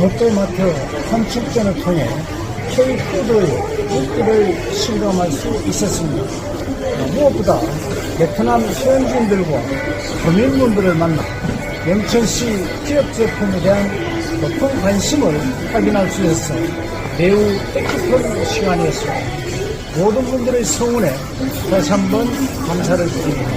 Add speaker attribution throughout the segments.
Speaker 1: 롯데마트 선출전을 통해 K푸드의 인기를 실감할 수 있었습니다. 무엇보다 베트남 현지인들과 도민분들을 만나 영천시 기업 제품에 대한 높은 관심을 확인할 수 있어서 매우 뜻깊은 시간이었습니다. 모든 분들의 성원에 다시 한번 감사를 드립니다.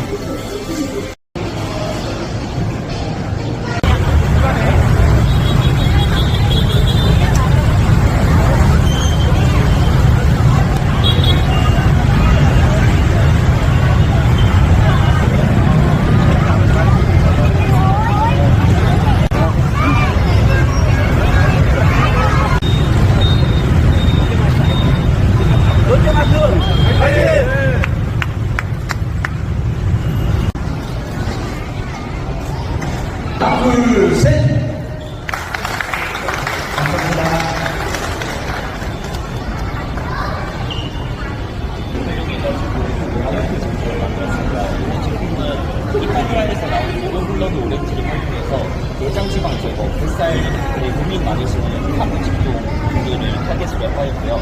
Speaker 2: 이탈리아에서 나온 오로블러드 오렌지를 활용해서 내장 지방 제거, 뱃살 에 고민 많으시는 직종 분들을 타겟으로 하였고요.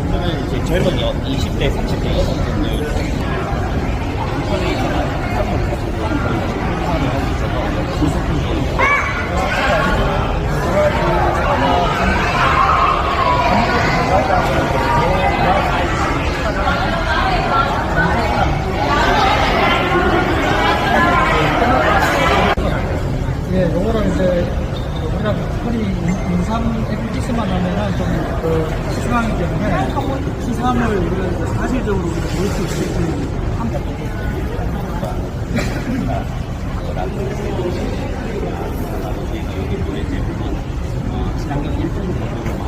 Speaker 2: 오늘은 이제 젊은 여, 20대, 30대 여성분들
Speaker 3: 예, 요거는 이제 우리가 흔히 인삼 에피티스만 하면은 좀그 시중하기 때문에 시삼을 우리가 이제 사실적으로 우리가 볼수 있게끔 한번
Speaker 2: 친환경 1등 정도로만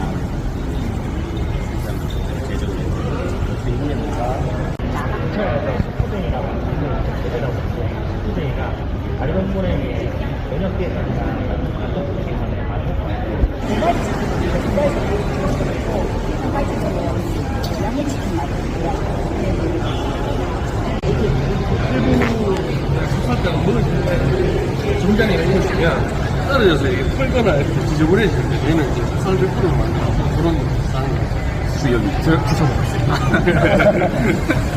Speaker 2: 제조를 해서 중국에다가 근처에서 푸딩이라고 하는 제대로 푸딩이가 다른 모양의 면
Speaker 4: 중간에 이렇게 있으면 떨어져서 이게 풀거나 이렇게 지저분해지는데 얘는 이제 살100% 만들어 그런 쌀 수염이 저 붙여먹었어요.